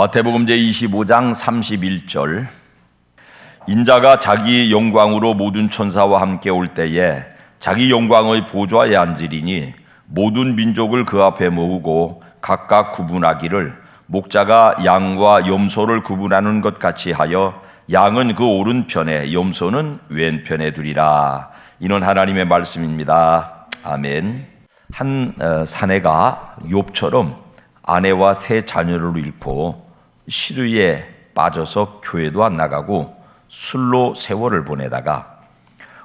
마태복음 제 25장 31절. 인자가 자기 영광으로 모든 천사와 함께 올 때에 자기 영광의 보좌에 앉으리니 모든 민족을 그 앞에 모으고 각각 구분하기를 목자가 양과 염소를 구분하는 것 같이 하여 양은 그 오른편에 염소는 왼편에 두리라. 이는 하나님의 말씀입니다. 아멘. 한 어, 사내가 욥처럼 아내와 세 자녀를 잃고 시루에 빠져서 교회도 안 나가고 술로 세월을 보내다가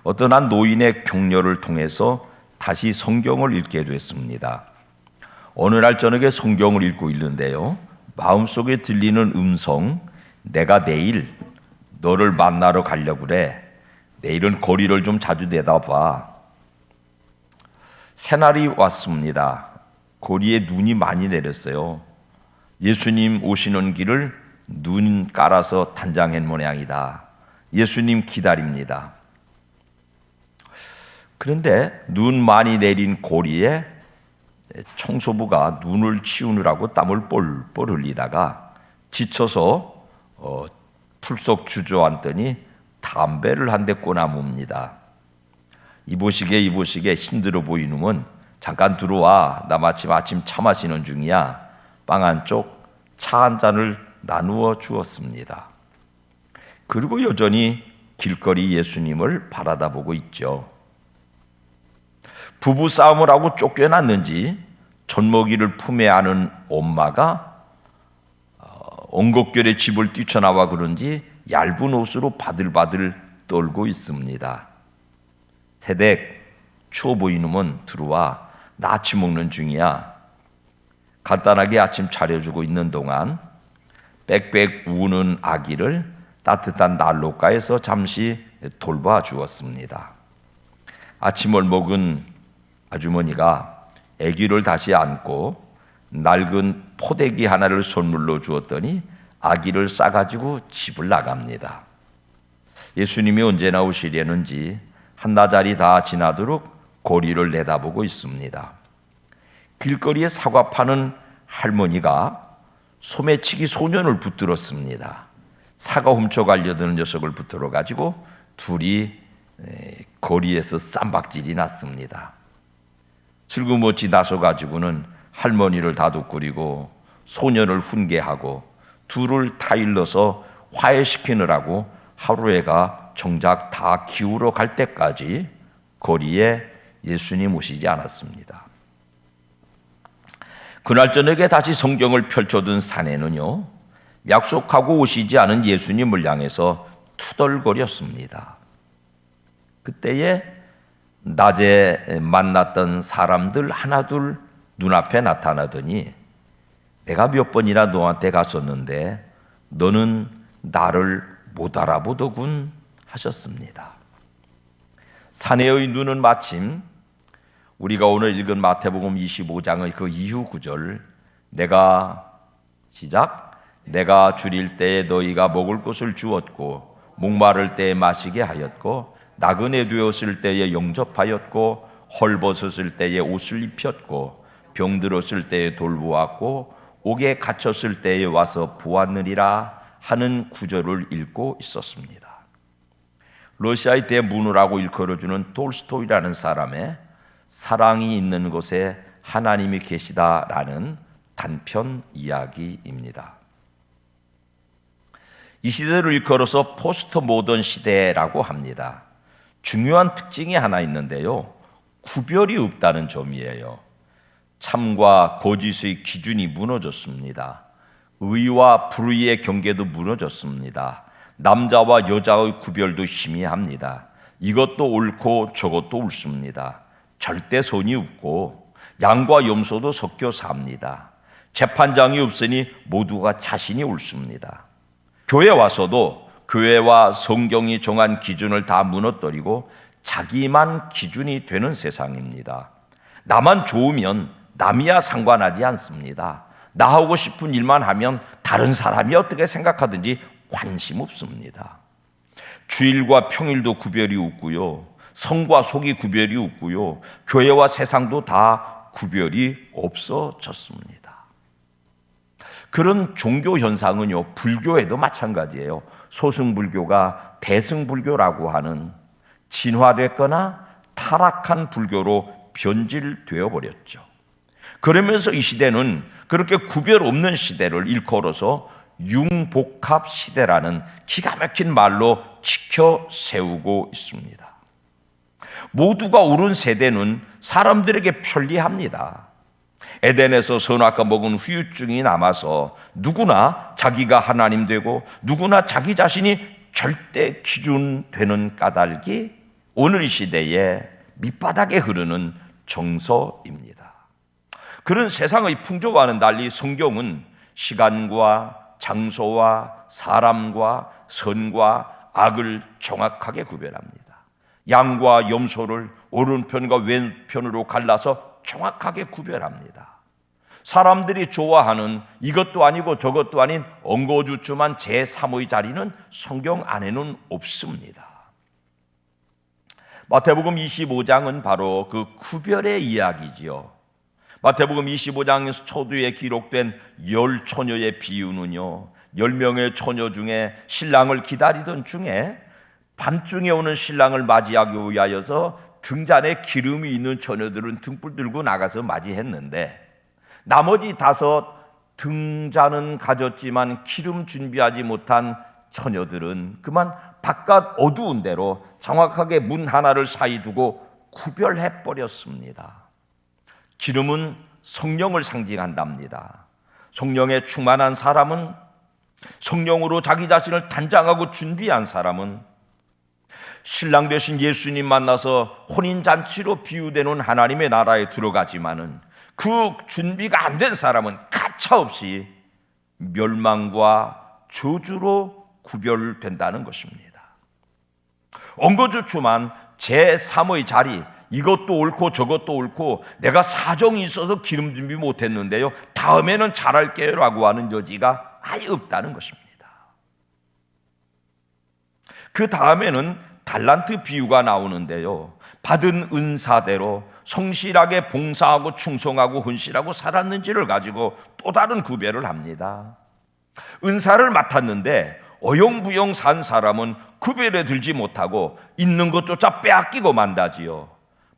어떤 한 노인의 격려를 통해서 다시 성경을 읽게 됐습니다. 어느 날 저녁에 성경을 읽고 있는데요. 마음속에 들리는 음성, 내가 내일 너를 만나러 가려고 그래. 내일은 거리를 좀 자주 내다봐. 새날이 왔습니다. 거리에 눈이 많이 내렸어요. 예수님 오시는 길을 눈 깔아서 단장한 모양이다. 예수님 기다립니다. 그런데 눈 많이 내린 고리에 청소부가 눈을 치우느라고 땀을 뻘뻘 흘리다가 지쳐서 어, 풀속 주저앉더니 담배를 한 대 꼬나뭅니다. 이보시게 이보시게 힘들어 보이는 잠깐 들어와 나 마침 아침 차 마시는 중이야 빵 한 쪽 차 한 잔을 나누어 주었습니다. 그리고 여전히 길거리 예수님을 바라다 보고 있죠. 부부 싸움을 하고 쫓겨났는지 젖먹이를 품에 안은 엄마가 엉겁결에 집을 뛰쳐나와 그런지 얇은 옷으로 바들바들 떨고 있습니다. 세댁 보이는 들어와 나 아침 먹는 중이야. 간단하게 아침 차려주고 있는 동안 빽빽 우는 아기를 따뜻한 난로가에서 잠시 돌봐 주었습니다. 아침을 먹은 아주머니가 아기를 다시 안고 낡은 포대기 하나를 선물로 주었더니 아기를 싸가지고 집을 나갑니다. 예수님이 언제 나오시려는지 한나자리 다 지나도록 고리를 내다보고 있습니다. 길거리에 사과 파는 할머니가 소매치기 소년을 붙들었습니다. 사과 훔쳐 가려던 녀석을 붙들어 가지고 둘이 거리에서 쌈박질이 났습니다. 슬그머치 나서 가지고는 할머니를 다독거리고 소년을 훈계하고 둘을 타일러서 화해시키느라고 하루에가 정작 다 기울어 갈 때까지 거리에 예수님 오시지 않았습니다. 그날 저녁에 다시 성경을 펼쳐둔 사내는요, 약속하고 오시지 않은 예수님을 향해서 투덜거렸습니다. 그때에 낮에 만났던 사람들 하나둘 눈앞에 나타나더니 내가 몇 번이나 너한테 갔었는데 너는 나를 못 알아보더군 하셨습니다. 사내의 눈은 마침 우리가 오늘 읽은 마태복음 25장의 그 이후 구절 내가 시작 내가 줄일 때에 너희가 먹을 것을 주었고 목마를 때에 마시게 하였고 나그네 되었을 때에 영접하였고 헐벗었을 때에 옷을 입혔고 병들었을 때에 돌보았고 옥에 갇혔을 때에 와서 보았느니라 하는 구절을 읽고 있었습니다. 러시아의 대문호라고 일컬어주는 톨스토이라는 사람의 사랑이 있는 곳에 하나님이 계시다라는 단편 이야기입니다. 이 시대를 일컬어서 포스트 모던 시대라고 합니다. 중요한 특징이 하나 있는데요. 구별이 없다는 점이에요. 참과 거짓의 기준이 무너졌습니다. 의와 불의의 경계도 무너졌습니다. 남자와 여자의 구별도 희미합니다. 이것도 옳고 저것도 옳습니다. 절대 손이 없고 양과 염소도 섞여 삽니다. 재판장이 없으니 모두가 자신이 옳습니다. 교회 와서도 교회와 성경이 정한 기준을 다 무너뜨리고 자기만 기준이 되는 세상입니다. 나만 좋으면 남이야 상관하지 않습니다. 나 하고 싶은 일만 하면 다른 사람이 어떻게 생각하든지 관심 없습니다. 주일과 평일도 구별이 없고요. 성과 속이 구별이 없고요. 교회와 세상도 다 구별이 없어졌습니다. 그런 종교 현상은요, 불교에도 마찬가지예요. 소승불교가 대승불교라고 하는 진화됐거나 타락한 불교로 변질되어 버렸죠. 그러면서 이 시대는 그렇게 구별 없는 시대를 일컬어서 융복합 시대라는 기가 막힌 말로 지켜 세우고 있습니다. 모두가 옳은 세대는 사람들에게 편리합니다. 에덴에서 선악과 먹은 후유증이 남아서 누구나 자기가 하나님 되고 누구나 자기 자신이 절대 기준 되는 까닭이 오늘 이 시대에 밑바닥에 흐르는 정서입니다. 그런 세상의 풍조와는 달리 성경은 시간과 장소와 사람과 선과 악을 정확하게 구별합니다. 양과 염소를 오른편과 왼편으로 갈라서 정확하게 구별합니다. 사람들이 좋아하는 이것도 아니고 저것도 아닌 엉거주춤한 제3의 자리는 성경 안에는 없습니다. 마태복음 25장은 바로 그 구별의 이야기지요. 마태복음 25장 초두에 기록된 열 처녀의 비유는요. 열 명의 처녀 중에 신랑을 기다리던 중에 밤중에 오는 신랑을 맞이하기 위하여서 등잔에 기름이 있는 처녀들은 등불 들고 나가서 맞이했는데 나머지 다섯 등잔은 가졌지만 기름 준비하지 못한 처녀들은 그만 바깥 어두운 대로 정확하게 문 하나를 사이 두고 구별해 버렸습니다. 기름은 성령을 상징한답니다. 성령에 충만한 사람은 성령으로 자기 자신을 단장하고 준비한 사람은 신랑 되신 예수님 만나서 혼인 잔치로 비유되는 하나님의 나라에 들어가지만은 그 준비가 안 된 사람은 가차 없이 멸망과 저주로 구별된다는 것입니다. 엉거주춤한 제3의 자리 이것도 옳고 저것도 옳고 내가 사정이 있어서 기름 준비 못했는데요. 다음에는 잘할게요 라고 하는 여지가 아예 없다는 것입니다. 그 다음에는 달란트 비유가 나오는데요. 받은 은사대로 성실하게 봉사하고 충성하고 헌신하고 살았는지를 가지고 또 다른 구별을 합니다. 은사를 맡았는데 어영부영 산 사람은 구별에 들지 못하고 있는 것조차 빼앗기고 만다지요.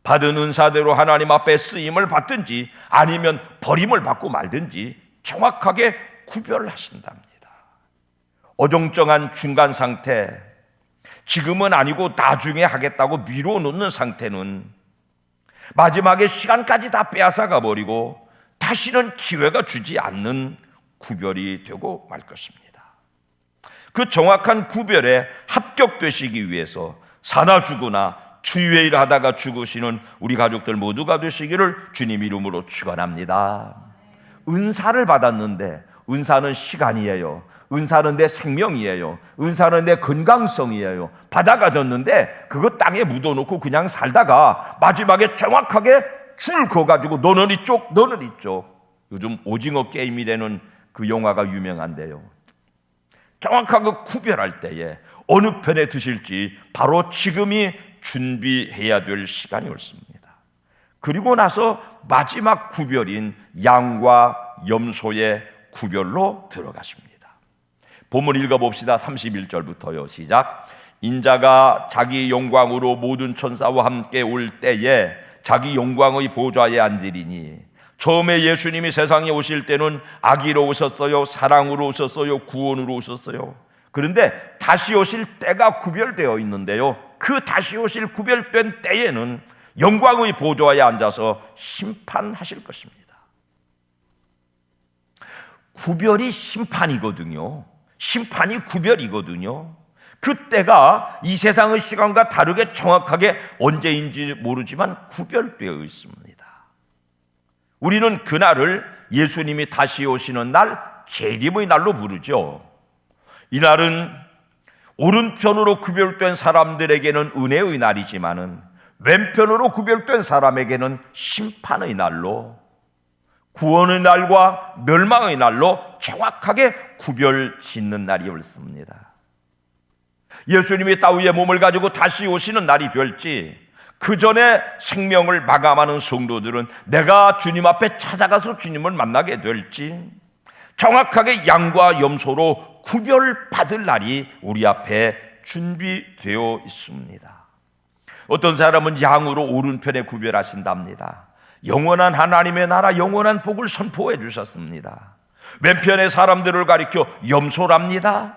받은 은사대로 하나님 앞에 쓰임을 받든지 아니면 버림을 받고 말든지 정확하게 구별하신답니다. 어정쩡한 중간 상태, 지금은 아니고 나중에 하겠다고 미뤄놓는 상태는 마지막에 시간까지 다 빼앗아 가 버리고 다시는 기회가 주지 않는 구별이 되고 말 것입니다. 그 정확한 구별에 합격되시기 위해서 사나 죽으나 주의 일 하다가 죽으시는 우리 가족들 모두가 되시기를 주님 이름으로 축원합니다. 은사를 받았는데 은사는 시간이에요. 은사는 내 생명이에요. 은사는 내 건강성이에요. 받아가졌는데 그거 땅에 묻어놓고 그냥 살다가 마지막에 정확하게 줄 그어가지고 너는 이쪽, 너는 이쪽. 요즘 오징어 게임이라는 그 영화가 유명한데요. 정확하게 구별할 때에 어느 편에 드실지 바로 지금이 준비해야 될 시간이 옳습니다. 그리고 나서 마지막 구별인 양과 염소의 구별로 들어가십니다. 본문 읽어봅시다. 31절부터요. 시작. 인자가 자기 영광으로 모든 천사와 함께 올 때에 자기 영광의 보좌에 앉으리니 처음에 예수님이 세상에 오실 때는 아기로 오셨어요. 사랑으로 오셨어요. 구원으로 오셨어요. 그런데 다시 오실 때가 구별되어 있는데요. 그 다시 오실 구별된 때에는 영광의 보좌에 앉아서 심판하실 것입니다. 구별이 심판이거든요. 심판이 구별이거든요. 그때가 이 세상의 시간과 다르게 정확하게 언제인지 모르지만 구별되어 있습니다. 우리는 그날을 예수님이 다시 오시는 날, 재림의 날로 부르죠. 이날은 오른편으로 구별된 사람들에게는 은혜의 날이지만은 왼편으로 구별된 사람에게는 심판의 날로 구원의 날과 멸망의 날로 정확하게 구별 짓는 날이 옳습니다. 예수님이 땅 위에 몸을 가지고 다시 오시는 날이 될지 그 전에 생명을 마감하는 성도들은 내가 주님 앞에 찾아가서 주님을 만나게 될지 정확하게 양과 염소로 구별받을 날이 우리 앞에 준비되어 있습니다. 어떤 사람은 양으로 오른편에 구별하신답니다. 영원한 하나님의 나라 영원한 복을 선포해 주셨습니다. 왼편의 사람들을 가리켜 염소랍니다.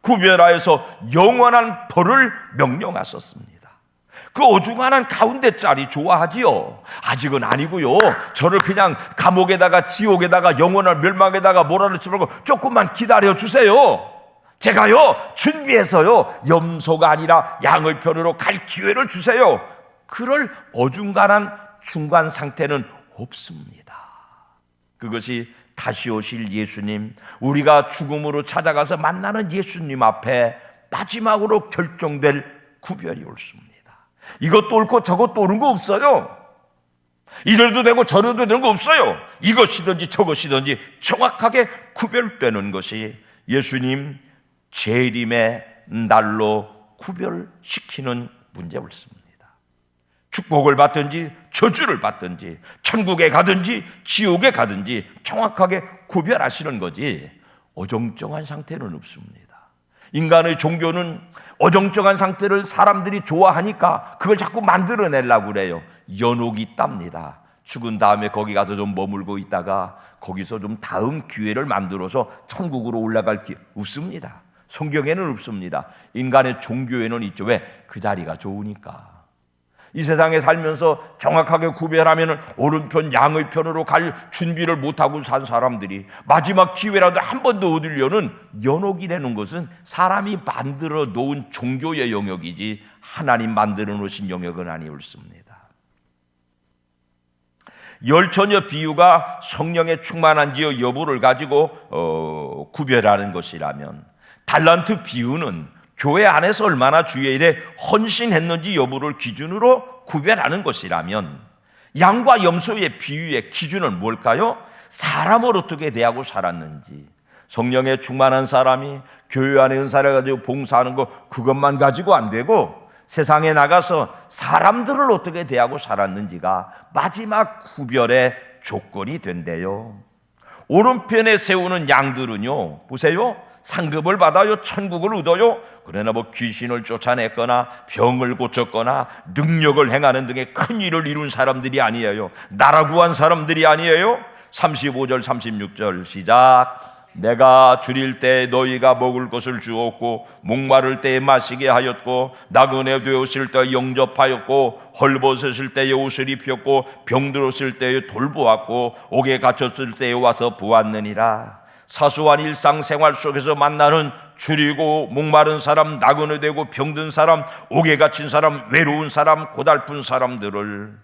구별하여서 영원한 벌을 명령하셨습니다. 그 어중간한 가운데 짤이 좋아하지요. 아직은 아니고요. 저를 그냥 감옥에다가 지옥에다가 영원한 멸망에다가 몰아넣지 말고 조금만 기다려 주세요. 제가요 준비해서요 염소가 아니라 양을 편으로 갈 기회를 주세요. 그럴 어중간한 중간 상태는 없습니다. 그것이 다시 오실 예수님, 우리가 죽음으로 찾아가서 만나는 예수님 앞에 마지막으로 결정될 구별이 옳습니다. 이것도 옳고 저것도 옳은 거 없어요. 이래도 되고 저래도 되는 거 없어요. 이것이든지 저것이든지 정확하게 구별되는 것이 예수님 재림의 날로 구별시키는 문제 옳습니다. 축복을 받든지 저주를 받든지 천국에 가든지 지옥에 가든지 정확하게 구별하시는 거지 어정쩡한 상태는 없습니다. 인간의 종교는 어정쩡한 상태를 사람들이 좋아하니까 그걸 자꾸 만들어내려고 그래요. 연옥이 있답니다. 죽은 다음에 거기 가서 좀 머물고 있다가 거기서 좀 다음 기회를 만들어서 천국으로 올라갈 기회 없습니다. 성경에는 없습니다. 인간의 종교에는 있죠. 왜? 그 자리가 좋으니까. 이 세상에 살면서 정확하게 구별하면 오른편 양의 편으로 갈 준비를 못하고 산 사람들이 마지막 기회라도 한 번 더 얻으려는 연옥이 되는 것은 사람이 만들어 놓은 종교의 영역이지 하나님 만들어 놓으신 영역은 아니었습니다. 열처녀 비유가 성령에 충만한지요 여부를 가지고 어, 구별하는 것이라면 달란트 비유는 교회 안에서 얼마나 주의 일에 헌신했는지 여부를 기준으로 구별하는 것이라면 양과 염소의 비유의 기준은 뭘까요? 사람을 어떻게 대하고 살았는지 성령에 충만한 사람이 교회 안에 은사를 가지고 봉사하는 거 그것만 가지고 안 되고 세상에 나가서 사람들을 어떻게 대하고 살았는지가 마지막 구별의 조건이 된대요. 오른편에 세우는 양들은요, 보세요. 상급을 받아요. 천국을 얻어요. 그러나 뭐 귀신을 쫓아냈거나 병을 고쳤거나 능력을 행하는 등의 큰 일을 이룬 사람들이 아니에요. 나라 구한 사람들이 아니에요. 35절 36절 시작. 내가 줄일 때 너희가 먹을 것을 주었고 목마를 때에 마시게 하였고 나그네 되었을 때 영접하였고 헐벗었을 때에 옷을 입혔고 병들었을 때에 돌보았고 옥에 갇혔을 때에 와서 보았느니라. 사소한 일상생활 속에서 만나는 줄이고 목마른 사람, 나그네 되고 병든 사람, 옥에 갇힌 사람, 외로운 사람, 고달픈 사람들을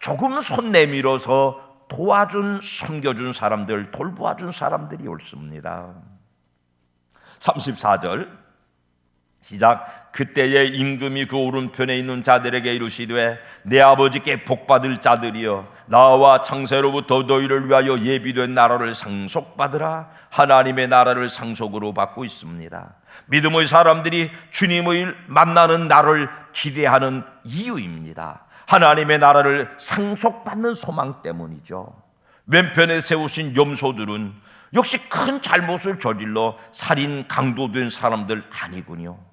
조금 손 내밀어서 도와준, 섬겨준 사람들, 돌보아준 사람들이 옳습니다. 34절 시작. 그때의 임금이 그 오른편에 있는 자들에게 이르시되 내 아버지께 복받을 자들이여 나와 창세로부터 너희를 위하여 예비된 나라를 상속받으라. 하나님의 나라를 상속으로 받고 있습니다. 믿음의 사람들이 주님을 만나는 날을 기대하는 이유입니다. 하나님의 나라를 상속받는 소망 때문이죠. 왼편에 세우신 염소들은 역시 큰 잘못을 저질러 살인 강도된 사람들 아니군요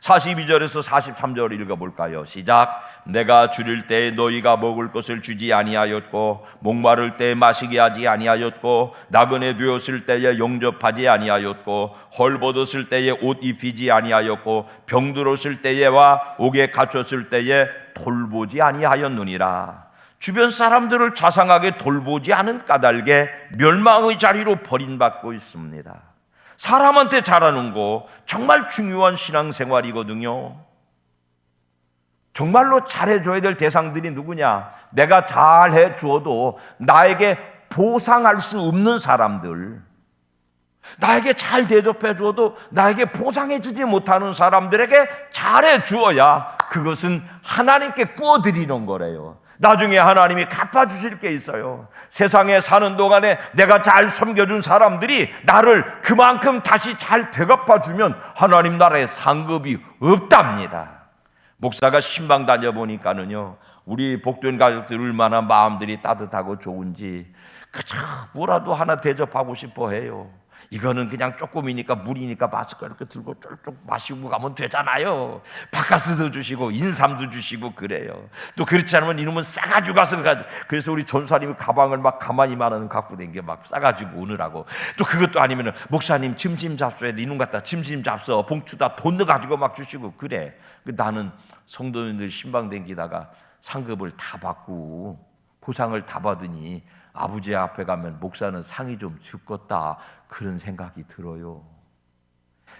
42절에서 43절 읽어볼까요? 시작. 내가 줄일 때 너희가 먹을 것을 주지 아니하였고 목마를 때 마시게 하지 아니하였고 나그네 되었을 때에 영접하지 아니하였고 헐벗었을 때에 옷 입히지 아니하였고 병들었을 때에와 옥에 갇혔을 때에 돌보지 아니하였느니라. 주변 사람들을 자상하게 돌보지 않은 까닭에 멸망의 자리로 버림받고 있습니다. 사람한테 잘하는 거 정말 중요한 신앙생활이거든요. 정말로 잘해줘야 될 대상들이 누구냐? 내가 잘해 주어도 나에게 보상할 수 없는 사람들, 나에게 잘 대접해 주어도 나에게 보상해 주지 못하는 사람들에게 잘해 주어야 그것은 하나님께 구워 드리는 거래요. 나중에 하나님이 갚아주실 게 있어요. 세상에 사는 동안에 내가 잘 섬겨준 사람들이 나를 그만큼 다시 잘 되갚아주면 하나님 나라에 상급이 없답니다. 목사가 신방 다녀보니까는요, 우리 복된 가족들 얼마나 마음들이 따뜻하고 좋은지 그저 뭐라도 하나 대접하고 싶어 해요. 이거는 그냥 조금이니까 물이니까 마스크 이렇게 들고 쫄쫄 마시고 가면 되잖아요. 바카스도 주시고 인삼도 주시고 그래요. 또 그렇지 않으면 이놈은 싸가지고 가서 가. 그래서 우리 전사님이 가방을 막 가만히만 갖고 댕겨 막 싸가지고 오느라고. 또 그것도 아니면은 목사님 짐짐 잡숴야 돼. 이놈 갖다 짐짐 잡숴 봉투다 돈 넣어 가지고 막 주시고 그래. 그 나는 성도님들 신방 댕기다가 상급을 다 받고 보상을 다 받으니 아버지 앞에 가면 목사는 상이 좀 죽겠다 그런 생각이 들어요.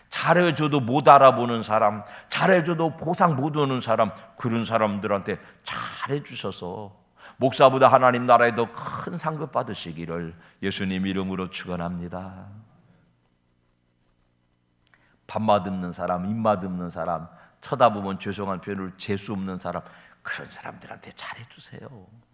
잘해줘도 못 알아보는 사람, 잘해줘도 보상 못 오는 사람 그런 사람들한테 잘해주셔서 목사보다 하나님 나라에 더 큰 상급 받으시기를 예수님 이름으로 축원합니다. 밥맛 없는 사람, 입맛 없는 사람, 쳐다보면 죄송한 표현을 재수 없는 사람 그런 사람들한테 잘해주세요.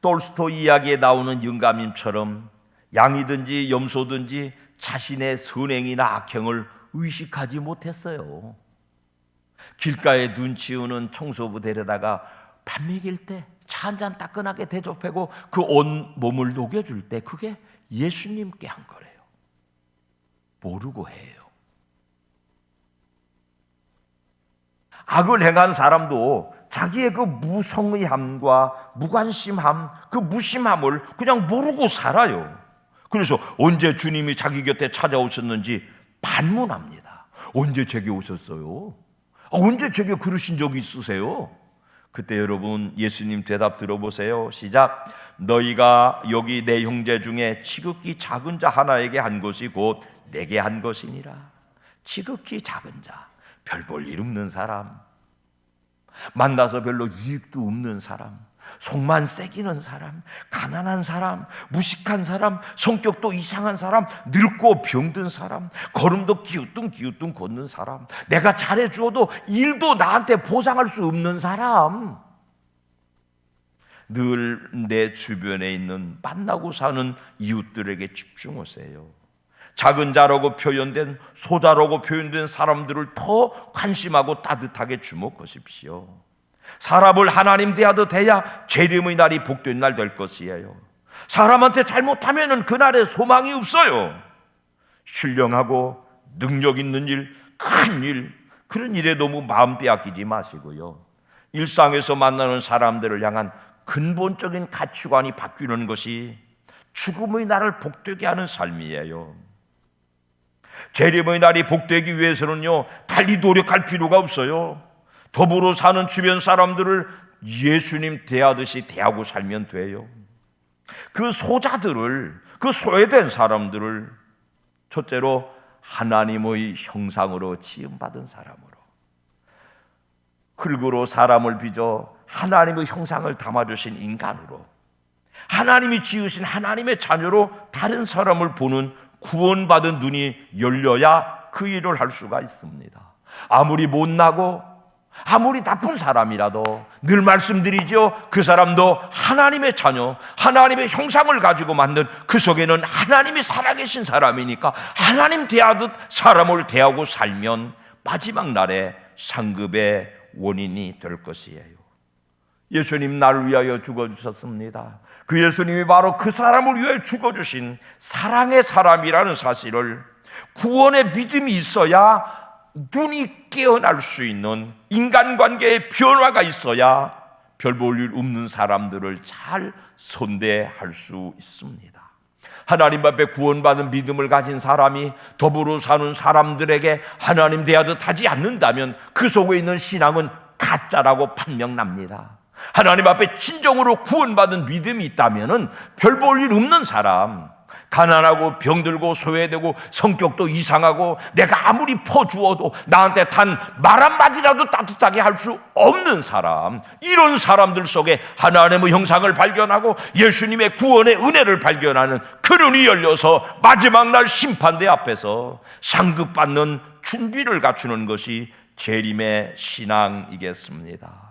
톨스토 이야기에 나오는 영감님처럼 양이든지 염소든지 자신의 선행이나 악행을 의식하지 못했어요. 길가에 눈 치우는 청소부 데려다가 밥 먹일 때 차 한 잔 따끈하게 대접하고 그 온 몸을 녹여줄 때 그게 예수님께 한 거래요. 모르고 해요. 악을 행한 사람도 자기의 그 무성의함과 무관심함, 그 무심함을 그냥 모르고 살아요. 그래서 언제 주님이 자기 곁에 찾아오셨는지 반문합니다. 언제 제게 오셨어요? 아, 언제 제게 그러신 적이 있으세요? 그때 여러분 예수님 대답 들어보세요. 시작. 너희가 여기 내 형제 중에 지극히 작은 자 하나에게 한 것이 곧 내게 한 것이니라. 지극히 작은 자, 별 볼 일 없는 사람, 만나서 별로 유익도 없는 사람, 속만 새기는 사람, 가난한 사람, 무식한 사람, 성격도 이상한 사람, 늙고 병든 사람, 걸음도 기우뚱 기우뚱 걷는 사람, 내가 잘해주어도 일도 나한테 보상할 수 없는 사람, 늘 내 주변에 있는 만나고 사는 이웃들에게 집중하세요. 작은 자라고 표현된 소자라고 표현된 사람들을 더 관심하고 따뜻하게 주목하십시오. 사람을 하나님 대하듯 해야 재림의 날이 복된 날 될 것이에요. 사람한테 잘못하면은 그날에 소망이 없어요. 신령하고 능력 있는 일, 큰 일, 그런 일에 너무 마음 빼앗기지 마시고요. 일상에서 만나는 사람들을 향한 근본적인 가치관이 바뀌는 것이 죽음의 날을 복되게 하는 삶이에요. 재림의 날이 복되기 위해서는요, 달리 노력할 필요가 없어요. 더불어 사는 주변 사람들을 예수님 대하듯이 대하고 살면 돼요. 그 소자들을, 그 소외된 사람들을 첫째로 하나님의 형상으로 지음받은 사람으로 흙으로 사람을 빚어 하나님의 형상을 담아주신 인간으로 하나님이 지으신 하나님의 자녀로 다른 사람을 보는 구원받은 눈이 열려야 그 일을 할 수가 있습니다. 아무리 못나고 아무리 나쁜 사람이라도 늘 말씀드리죠. 그 사람도 하나님의 자녀, 하나님의 형상을 가지고 만든 그 속에는 하나님이 살아계신 사람이니까 하나님 대하듯 사람을 대하고 살면 마지막 날에 상급의 원인이 될 것이에요. 예수님 나를 위하여 죽어주셨습니다. 그 예수님이 바로 그 사람을 위해 죽어주신 사랑의 사람이라는 사실을 구원의 믿음이 있어야 눈이 깨어날 수 있는 인간관계의 변화가 있어야 별 볼 일 없는 사람들을 잘 손대할 수 있습니다. 하나님 앞에 구원받은 믿음을 가진 사람이 더불어 사는 사람들에게 하나님 대하듯 하지 않는다면 그 속에 있는 신앙은 가짜라고 판명납니다. 하나님 앞에 진정으로 구원받은 믿음이 있다면 별볼 일 없는 사람, 가난하고 병들고 소외되고 성격도 이상하고 내가 아무리 퍼주어도 나한테 단 말 한마디라도 따뜻하게 할 수 없는 사람 이런 사람들 속에 하나님의 형상을 발견하고 예수님의 구원의 은혜를 발견하는 그 눈이 열려서 마지막 날 심판대 앞에서 상급받는 준비를 갖추는 것이 재림의 신앙이겠습니다.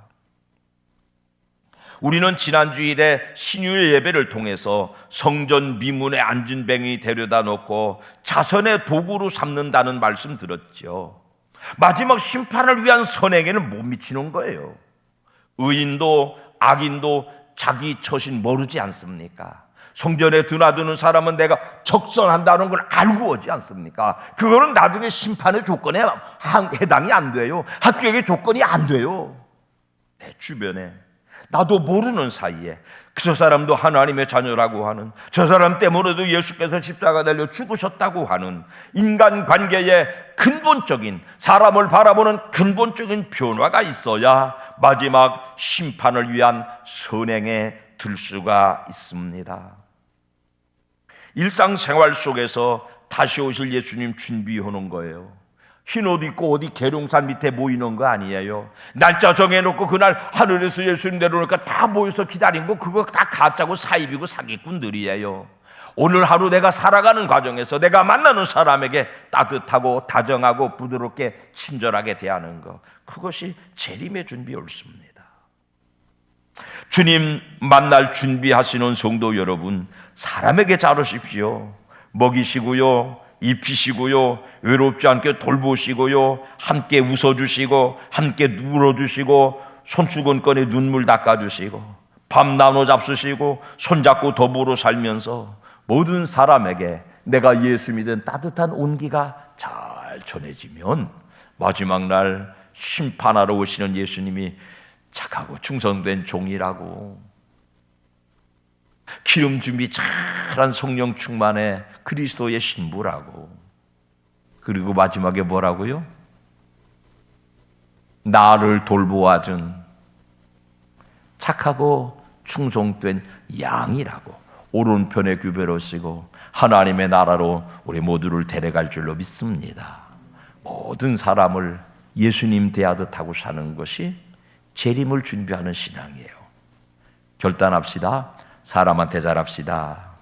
우리는 지난 주일에 신유의 예배를 통해서 성전 미문에 앉은 뱅이 데려다 놓고 자선의 도구로 삼는다는 말씀 들었죠. 마지막 심판을 위한 선에게는 못 미치는 거예요. 의인도 악인도 자기 처신 모르지 않습니까? 성전에 드나드는 사람은 내가 적선한다는 걸 알고 오지 않습니까? 그거는 나중에 심판의 조건에 한- 해당이 안 돼요. 합격의 조건이 안 돼요. 내 주변에 나도 모르는 사이에 그저 사람도 하나님의 자녀라고 하는 저 사람 때문에도 예수께서 십자가 달려 죽으셨다고 하는 인간 관계의 근본적인 사람을 바라보는 근본적인 변화가 있어야 마지막 심판을 위한 선행에 들 수가 있습니다. 일상생활 속에서 다시 오실 예수님 준비하는 거예요. 흰 옷 입고 어디 계룡산 밑에 모이는 거 아니에요. 날짜 정해놓고 그날 하늘에서 예수님 내려오니까 다 모여서 기다린 거 그거 다 가짜고 사입이고 사기꾼들이에요. 오늘 하루 내가 살아가는 과정에서 내가 만나는 사람에게 따뜻하고 다정하고 부드럽게 친절하게 대하는 거 그것이 재림의 준비 옳습니다. 주님 만날 준비하시는 성도 여러분, 사람에게 잘하십시오. 먹이시고요, 입히시고요, 외롭지 않게 돌보시고요, 함께 웃어주시고, 함께 울어주시고, 손수건권에 눈물 닦아주시고, 밤 나눠 잡수시고, 손잡고 더불어 살면서 모든 사람에게 내가 예수 믿은 따뜻한 온기가 잘 전해지면 마지막 날 심판하러 오시는 예수님이 착하고 충성된 종이라고 기름 준비 잘한 성령 충만의 그리스도의 신부라고 그리고 마지막에 뭐라고요? 나를 돌보아준 착하고 충성된 양이라고 오른편에 규배로 쓰고 하나님의 나라로 우리 모두를 데려갈 줄로 믿습니다. 모든 사람을 예수님 대하듯 하고 사는 것이 재림을 준비하는 신앙이에요. 결단합시다. 사람한테 잘합시다.